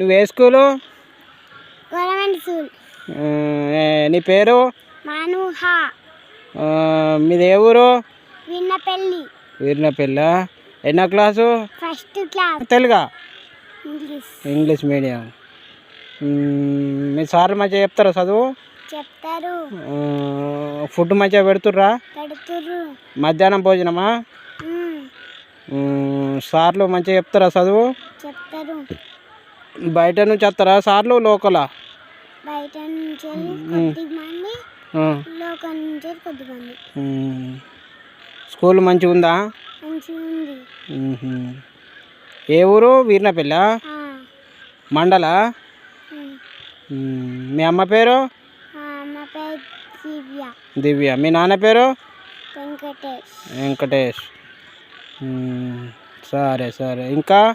నువ్వు ఏ school? Government నీ పేరు? మానుహ. మీది ఏ ఊరు? విన్నపల్లి వీరినపల్లి. ఎన్నో class? First class. తెలుగా? English. English medium. మీ సార్లు మంచిగా చెప్తారా చదువు? చెప్తారు. ఫుడ్ మంచిగా పెడుతుర్రా? మధ్యాహ్నం భోజనమా? సార్లు మంచిగా చెప్తారా చదువు? చెప్తారు. బయట నుంచి వస్తారా? సార్లు లోకలా? బయట నుంచి నుంచి. స్కూల్ మంచిగా ఉందా? మంచిగా ఉంది. మ్మ్. ఏ ఊరు? వీరినపల్లి? మండల. మీ అమ్మ పేరు? దివ్య. మీ నాన్న పేరు? వెంకటేష్. సరే సరే. ఇంకా?